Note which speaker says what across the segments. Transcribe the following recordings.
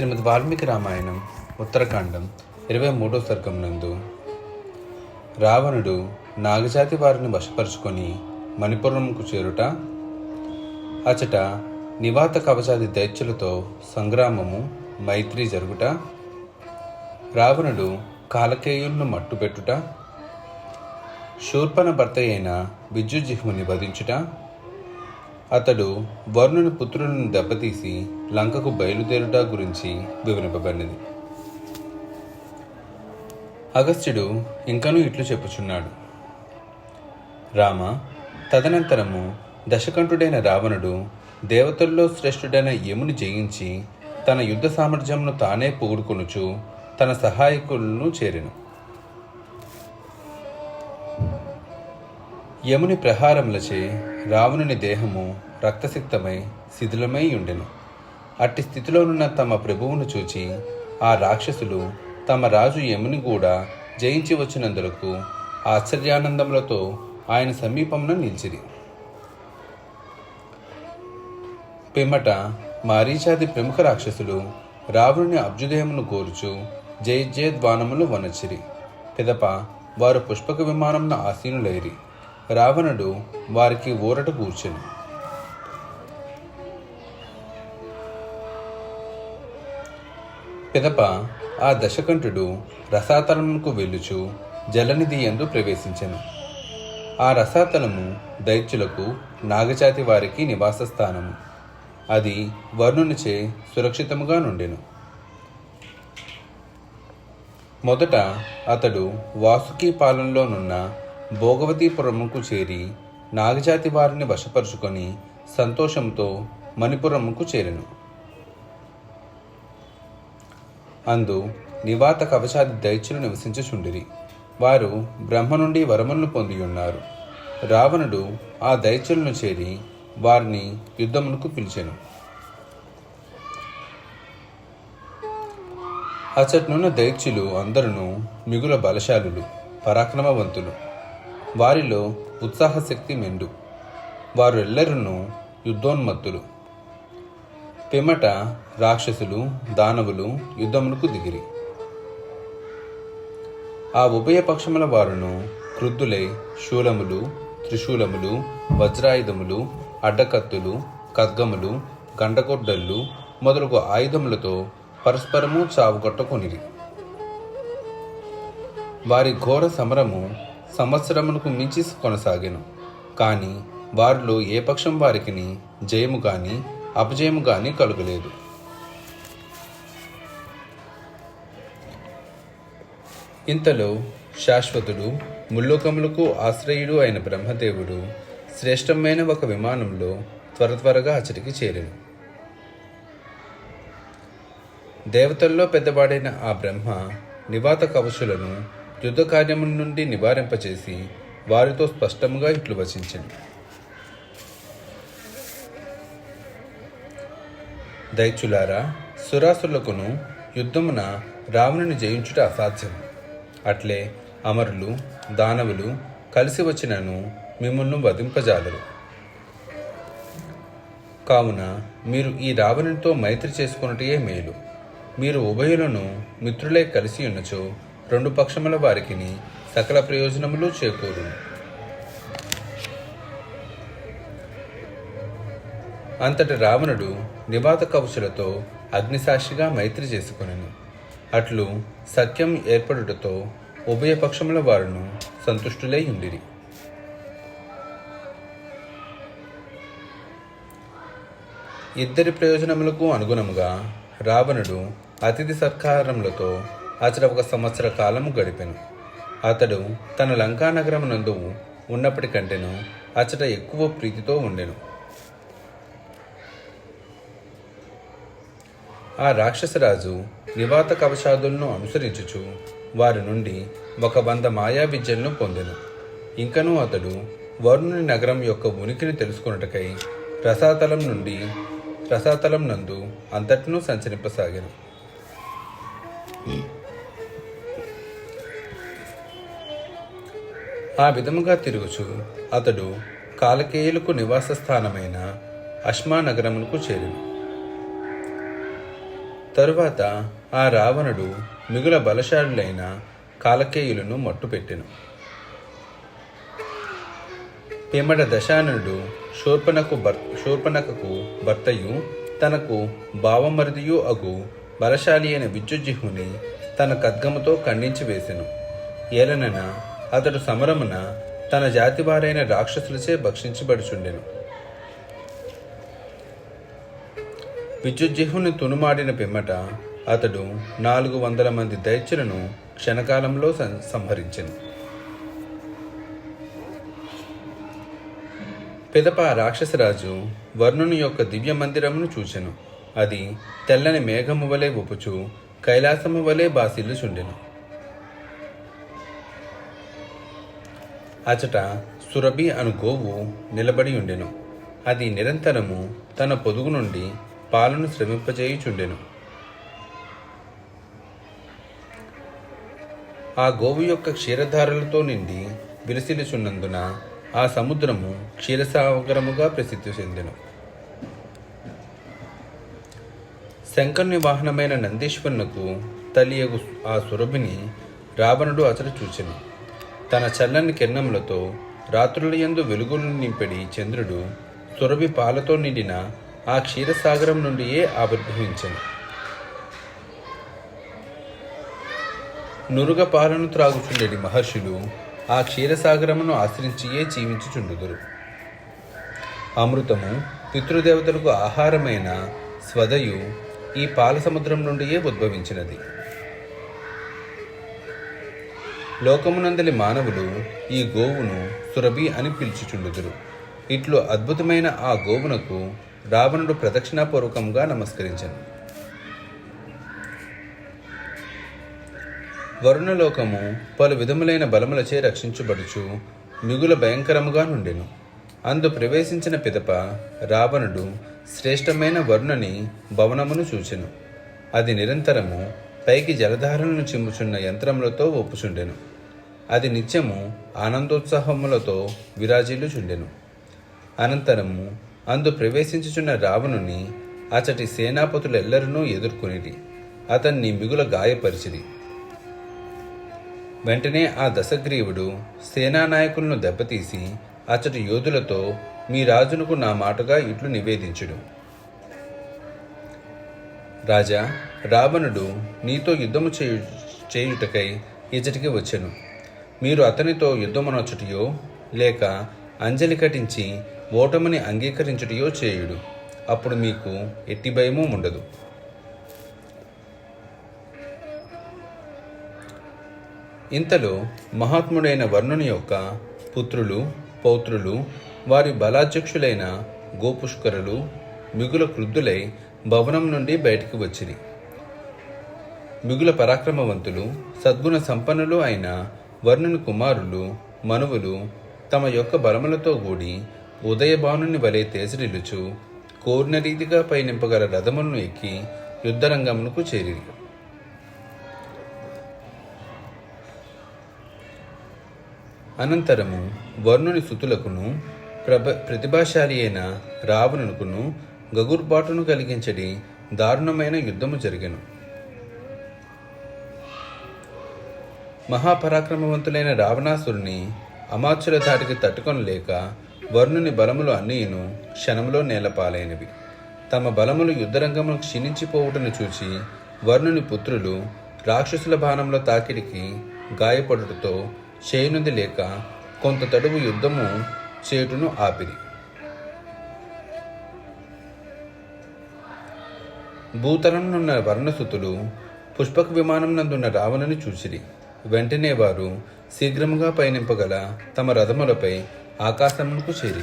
Speaker 1: శ్రీమద్ వాల్మీకి రామాయణం ఉత్తరకాండం ఇరవై మూడో సర్గం నందు. రావణుడు నాగజాతి వారిని వశపరుచుకొని మణిపురంకు చేరుట అచట నివాత కవచాది దైత్యులతో సంగ్రామము మైత్రి జరుగుట రావణుడు కాలకేయులను మట్టుపెట్టుట శూర్పణ భర్త అయిన విద్యుజిహ్ముని వధించుట అతడు వరుణుని పుత్రులను దెబ్బతీసి లంకకు బయలుదేరుట గురించి వివరింపబడినది. అగస్త్యుడు ఇంకనూ ఇట్లు చెప్పుచున్నాడు. రామ తదనంతరము దశకంఠుడైన రావణుడు దేవతల్లో శ్రేష్ఠుడైన యముని జయించి తన యుద్ధ సామర్థ్యంను తానే పొగుడుకొనుచు తన సహాయకులను చేరెను. యముని ప్రహారములచే రావణుని దేహము రక్తసిక్తమై శిథిలమై ఉండెను. అట్టి స్థితిలోనున్న తమ ప్రభువును చూచి ఆ రాక్షసులు తమ రాజు యముని కూడా జయించి వచ్చినందులకు ఆశ్చర్యానందములతో ఆయన సమీపంలో నిలిచిరి. పిమ్మట మారీచాది ప్రముఖ రాక్షసులు రావణుని అభ్యుదయమును కోరుచు జయ జయధ్వానములు వనచిరి. పిదప వారు పుష్పక విమానంన ఆసీనులైరి. రావణుడు వారికి ఊరట కూర్చుని. పిదప ఆ దశకంఠుడు రసాతలంకు వెళ్ళుచు జలనిధి ఎందు ప్రవేశించెను. ఆ రసాతలము దైత్యులకు నాగజాతి వారికి నివాస స్థానము అది వర్ణునిచే సురక్షితముగా నుండెను. మొదట అతడు వాసుకి పాలనలోనున్న భోగవతీపురముకు చేరి నాగజాతి వారిని వశపరుచుకొని సంతోషంతో మణిపురముకు చేరెను. అందు నివాత కవచాది దైత్యులు నివసించుచుండిరి. వారు బ్రహ్మ నుండి వరములను పొంది ఉన్నారు రావణుడు ఆ దైత్యులను చేరి వారిని యుద్ధమునకు పిలిచెను. అచట్నున్న దైత్యులు అందరును మిగుల బలశాలులు పరాక్రమవంతులు. వారిలో ఉత్సాహశక్తి మెండు. వారు ఎల్లరును యుద్ధోన్మత్తులు. పిమట రాక్షసులు దానవులు యుద్ధమునకు దిగిరి. ఆ ఉభయ పక్షముల వారును క్రుద్ధులై శూలములు త్రిశూలములు వజ్రాయుధములు అడ్డకత్తులు ఖడ్గములు గండకొడ్డళ్ళు మొదలగు ఆయుధములతో పరస్పరము చావుగొట్టకొనిరి. వారి ఘోర సమరము సంవత్సరమునకు మించి కొనసాగెను. కానీ వారిలో ఏ పక్షం వారికిని జయము కానీ అపజయము కానీ కలుగలేదు. ఇంతలో శాశ్వతుడు ముల్లోకములకు ఆశ్రయుడు అయిన బ్రహ్మదేవుడు శ్రేష్టమైన ఒక విమానంలో త్వర త్వరగా అచటికి చేరెను. దేవతల్లో పెద్దవాడైన ఆ బ్రహ్మ నివాత కవచులను యుద్ధ కార్యముల నుండి నివారింపచేసి వారితో స్పష్టముగా ఇట్లు వచించింది దైత్యులారా సురాసులకును యుద్ధమున రావణుని జయించుట అసాధ్యం అట్లే అమరులు దానవులు కలిసి వచ్చినను మిమ్మల్ని వధింపజాలరు. కావున మీరు ఈ రావణునితో మైత్రి చేసుకున్నటే మేలు. మీరు ఉభయులను మిత్రులే కలిసి ఉన్నచో రెండు పక్షముల వారికిని సకల ప్రయోజనములు చేకూరు. అంతటి రావణుడు నివాత కవచులతో అగ్నిసాక్షిగా మైత్రి చేసుకొనెను. అట్లు సత్యం ఏర్పడుటతో ఉభయ పక్షముల వారును సంతుష్టులై ఉండిరి. ఇద్దరి ప్రయోజనములకు అనుగుణముగా రావణుడు అతిథి సత్కారములతో అతడు ఒక సంవత్సర కాలము గడిపెను. అతడు తన లంకా నందు ఉన్నప్పటికంటేను అతడ ఎక్కువ ప్రీతితో ఉండెను. ఆ రాక్షసరాజు నివాత కవచాదులను అనుసరించుచు వారి నుండి ఒక వంద మాయా విద్యలను పొందెను. ఇంకనూ అతడు వరుణుని నగరం యొక్క ఉనికిని తెలుసుకొనుటకై రసాతలం నుండి రసాతలం నందు అంతటినూ సంచరింపసాగాను. ఆ విధముగా తిరుగుచు అతడు కాలకేయులకు నివాస స్థానమైన అష్మా నగరములకు చేరిను. తరువాత ఆ రావణుడు మిగుల బలశాలులైన కాలకేయులను మట్టుపెట్టెను. పిమ్మట దశానుడు శూర్పణకు భర్ శూర్పణకకు భర్తయు తనకు భావమరిదియు అగు బలశాలి అయిన విద్యుజ్జిహుని తన ఖద్గముతో ఖండించి వేసెను. ఏలనన అతడు సమరమున తన జాతివారైన రాక్షసులచే భక్షించబడుచుండెను. విద్యుజ్జిహుని తునుమాడిన పిమ్మట అతడు నాలుగు వందల మంది దైత్యులను క్షణకాలంలో సం సంహరించెను. పిదప ఆ రాక్షసరాజు వర్ణుని యొక్క దివ్య మందిరమును చూచెను. అది తెల్లని మేఘము వలె ఉపుచు కైలాసము వలె బాసిల్లుచుండెను. అచట సురభి అను గోవు నిలబడి ఉండెను. అది నిరంతరము తన పొదుగు నుండి పాలను శ్రమింపజేయుచుండెను. ఆ గోవు యొక్క క్షీరధారలతో నిండి విలసిల్లుచున్నందున ఆ సముద్రము క్షీరసాగరముగా ప్రసిద్ధి చెందెను. శంకరుని వాహనమైన నందీశ్వరునకు తల్లియగు ఆ సురభిని రావణుడు అతడు చూచెను. తన చల్లని కిరణములతో రాత్రుల యందు వెలుగులు నింపిడి చంద్రుడు సురభి పాలతో నిండిన ఆ క్షీరసాగరం నుండియే ఆవిర్భవించను. నురుగ పాలను త్రాగుచుండెడి మహర్షులు ఆ క్షీరసాగరమును ఆశ్రయించియే జీవించుచుండుదురు. అమృతము పితృదేవతలకు ఆహారమైన స్వదయు ఈ పాల సముద్రం నుండియే ఉద్భవించినది. లోకమునందలి మానవులు ఈ గోవును సురభి అని పిలుచుచుండుదురు. ఇట్లు అద్భుతమైన ఆ గోవునకు రావణుడు ప్రదక్షిణాపూర్వకంగా నమస్కరించను. వరుణలోకము పలు విధములైన బలములచే రక్షించబడుచు మిగుల భయంకరముగా నుండెను. అందు ప్రవేశించిన పిదప రావణుడు శ్రేష్టమైన వరుణని భవనమును చూచెను. అది నిరంతరము పైకి జలధారలను చిమ్ముచున్న యంత్రములతో ఒప్పుచుండెను. అది నిత్యము ఆనందోత్సాహములతో విరాజిల్లుచుండెను. అనంతరము అందు ప్రవేశించుచున్న రావణుని అచటి సేనాపతులెల్లరనూ ఎదుర్కొనిది అతన్ని మిగుల గాయపరిచిది వెంటనే ఆ దశగ్రీవుడు సేనానాయకులను దెబ్బతీసి అచటి యోధులతో మీ రాజునకు నా మాటగా ఇట్లు నివేదించుడు. రాజా రావణుడు నీతో యుద్ధము చేయు చేయుటకై ఇచ్చటికి వచ్చెను. మీరు అతనితో యుద్ధమనొచ్చుటయో లేక అంజలి కటించి ఓటమిని అంగీకరించుటయో చేయుడు. అప్పుడు మీకు ఎట్టి భయము ఉండదు. ఇంతలో మహాత్ముడైన వర్ణుని యొక్క పుత్రులు పౌత్రులు వారి బలాధ్యక్షులైన గోపుష్కరులు మిగుల క్రుద్ధులై భవనం నుండి బయటికి వచ్చిరి. మిగుల పరాక్రమవంతులు సద్గుణ సంపన్నులు అయిన వర్ణుని కుమారులు మనువులు తమ యొక్క బలములతో కూడి ఉదయభానుని వలె తేజరిల్లుచు కోరిన రీతిగా పయనింపగల రథములను ఎక్కి యుద్ధరంగమునకు చేరి అనంతరము వర్ణుని సుతులకును ప్రభ ప్రతిభాశాలి అయిన రావణునకును గగుర్బాటును కలిగించడి దారుణమైన యుద్ధము జరిగెను. మహాపరాక్రమవంతులైన రావణాసురుని అమాత్యుల ధాటికి తట్టుకొనలేక వర్ణుని బలములు అన్నీను క్షణంలో నేలపాలైనవి. తమ బలములు యుద్ధరంగమును క్షీణించిపోవుటను చూచి వర్ణుని పుత్రులు రాక్షసుల బాణంలో తాకిడికి గాయపడుటతో చేయనుంది లేక కొంత తడువు యుద్ధము చేటును ఆపిరి. భూతలంనున్న వర్ణసుతులు పుష్పక విమానం నందున్న రావణుని చూసిరి. వెంటనే వారు శీఘ్రముగా పయనింపగల తమ రథములపై ఆకాశమునకు చేరి.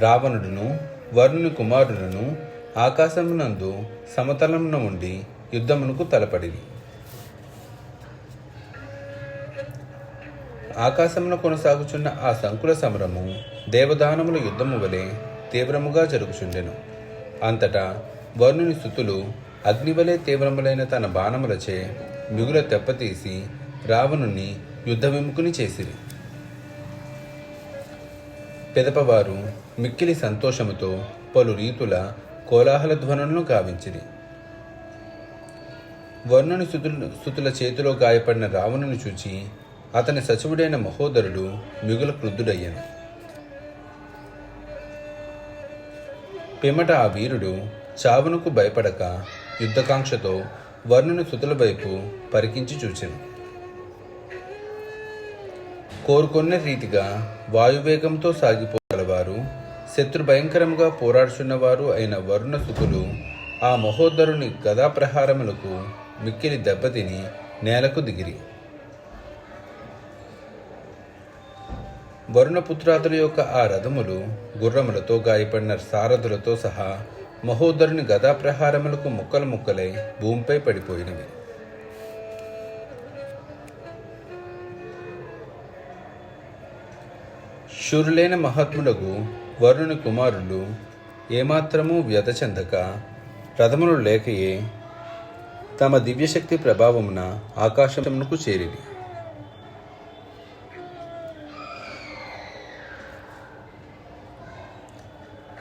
Speaker 1: రావణుడును వరుణుని కుమారులను ఆకాశమునందు సమతలమున ఉండి యుద్ధమునకు తలపడి ఆకాశమున కొనసాగుచున్న ఆ సంకుల సమరము దేవదానముల యుద్ధము వలె తీవ్రముగా జరుగుచుండెను. అంతటా వరుణుని స్థుతులు అగ్నివలే తీవ్రములైన తన బాణములచే మిగుల తెప్పతీసి రావణుని యుద్ధ విముఖుని చేసిరి. పెదపవారు మిక్కిలి సంతోషముతో పలు రీతుల కోలాహల ధ్వనులను గావించిరి. వర్ణుని సుతులు సుతుల చేతిలో గాయపడిన రావణుని చూచి అతని సచివుడైన మహోదరుడు మిగుల క్రుద్ధుడయ్యను. పిమట ఆ వీరుడు చావునకు భయపడక యుద్ధకాంక్షతో వర్ణుని స్థుతుల వైపు పరికించి చూచెను. కోరుకున్న రీతిగా వాయువేగంతో సాగిపోగలవారు శత్రు భయంకరంగా పోరాడుచున్నవారు అయిన వరుణ సుతులు ఆ మహోదరుని గదాప్రహారములకు మిక్కిలి దెబ్బతిని నేలకు దిగిరి. వరుణపుత్రాదుల యొక్క ఆ రథములు గుర్రములతో గాయపడిన సారథులతో సహా మహోదరుని గదా ప్రహారములకు ముక్కలు ముక్కలై భూమిపై పడిపోయినవి. శురులైన మహాత్ములకు వరుణుని కుమారులు ఏమాత్రము వ్యత చెందక రథములు లేకయే తమ దివ్యశక్తి ప్రభావమున ఆకాశమునకు చేరివి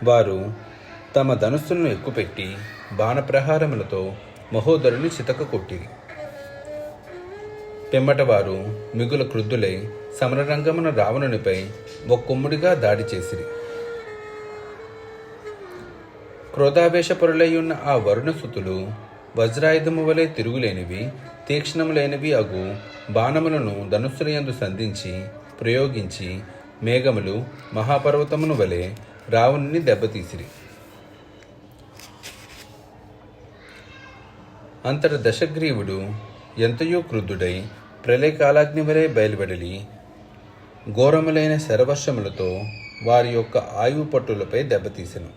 Speaker 1: వారు తమ ధనుస్సులను ఎక్కుపెట్టి బాణప్రహారములతో మహోదరుని చితక కొట్టిరి పిమ్మటవారు మిగుల క్రుద్ధులై సమరరంగమున రావణునిపై ఒక్కొమ్ముడిగా దాడి చేసిరి. క్రోధావేశపరులై ఉన్న ఆ వరుణసుతులు వజ్రాయుధము వలె తిరుగులేనివి తీక్ష్ణములైనవి అగు బాణములను ధనుస్సులయందు సంధించి ప్రయోగించి మేఘములు మహాపర్వతమును వలె రావణుని దెబ్బతీసిరి. అంతట దశగ్రీవుడు ఎంతయో క్రుద్ధుడై ప్రళయకాలాగ్ని వలె బయలువెడలి ఘోరములైన శరవర్షములతో వారి యొక్క ఆయువు పట్టులపై దెబ్బతీసెను.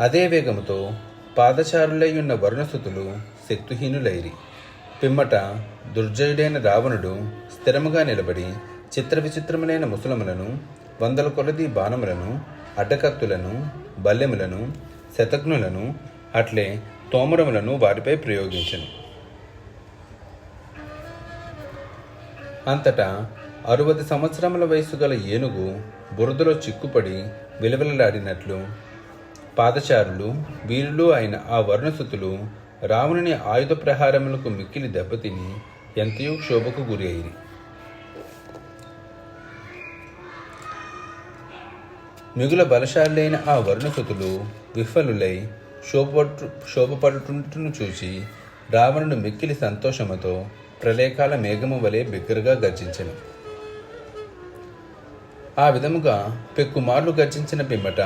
Speaker 1: అదే వేగముతో పాదచారులై ఉన్న వరుణసుతులు శక్తిహీనులైరి. పిమ్మట దుర్జయుడైన రావణుడు స్థిరముగా నిలబడి చిత్ర విచిత్రములైన ముసలములను వందల కొలది బాణములను అడ్డకత్తులను బల్లెములను శతఘ్నులను అట్లే తోమరములను వారిపై ప్రయోగించను. అంతటా అరవది సంవత్సరముల వయసు గల ఏనుగు బురదలో చిక్కుపడి విలవిలలాడినట్లు పాదచారులు వీరులు అయిన ఆ వర్ణసుతులు రావణుని ఆయుధ ప్రహారములకు మిక్కిలి దెబ్బతిని ఎంతయో క్షోభకు గురి అయిరి మిగుల బలశాలైన ఆ వర్ణసుతులు విఫలులై శోభపట్టు శోభపడుతుంటును చూసి రావణుడు మిక్కిలి సంతోషముతో ప్రళయకాల మేఘము వలె బిగ్గరగా గర్జించను. ఆ విధముగా పెక్కుమార్లు గర్జించిన పిమ్మట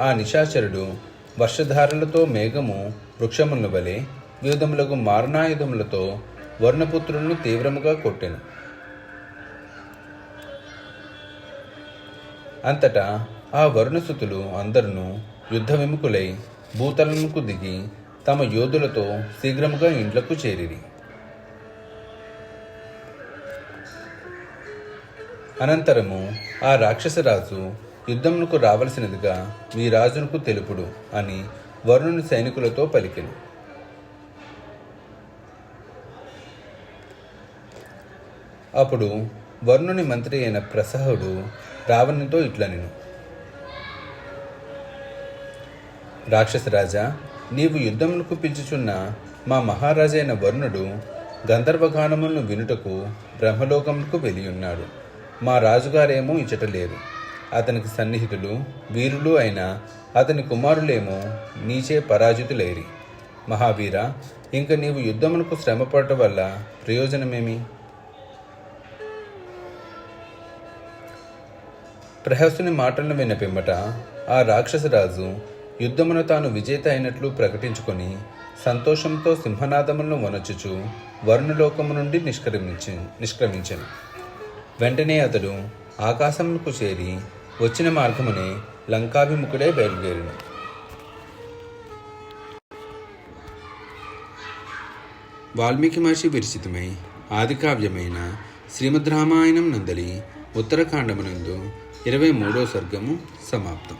Speaker 1: ఆ నిశాచరుడు వర్షధారలతో మేఘము వృక్షములను వలె వివిధములకు మారణాయుధములతో వర్ణపుత్రులను తీవ్రముగా కొట్టెను. అంతటా ఆ వరుణసుతులు అందరును యుద్ధ విముఖులై భూతలముకు దిగి తమ యోధులతో శీఘ్రముగా ఇండ్లకు చేరిరి. అనంతరము ఆ రాక్షసరాజు యుద్ధమునకు రావలసినదిగా మీ రాజునకు తెలుపుడు అని వరుణుని సైనికులతో పలికెను. అప్పుడు వరుణుని మంత్రి అయిన ప్రసహుడు రావణునితో ఇట్లనెను. రాక్షసరాజా నీవు యుద్ధములకు పిలుచుచున్న మా మహారాజైన వరుణుడు గంధర్వగానములను వినుటకు బ్రహ్మలోకములకు వెళ్ళియున్నాడు. మా రాజుగారేమో ఇచ్చటలేరు అతనికి సన్నిహితులు వీరులు అయిన అతని కుమారులేమో నీచే పరాజితులేరి. మహావీర ఇంక నీవు యుద్ధమునకు శ్రమపడటం వల్ల ప్రయోజనమేమి? ప్రహస్తుని మాటలను విన్న పిమ్మట ఆ రాక్షసరాజు యుద్ధమును తాను విజేత అయినట్లు ప్రకటించుకొని సంతోషంతో సింహనాదములను వనచుచు వరుణలోకము నుండి నిష్క్రమించి నిష్క్రమించను. వెంటనే అతడు ఆకాశమునకు చేరి వచ్చిన మార్గమునే లంకాభిముఖుడే బయలుదేరిను. వాల్మీకి మహర్షి విరచితమై ఆదికావ్యమైన శ్రీమద్ రామాయణం నందలి ఉత్తరకాండమునందు ఇరవై మూడో సర్గము సమాప్తం.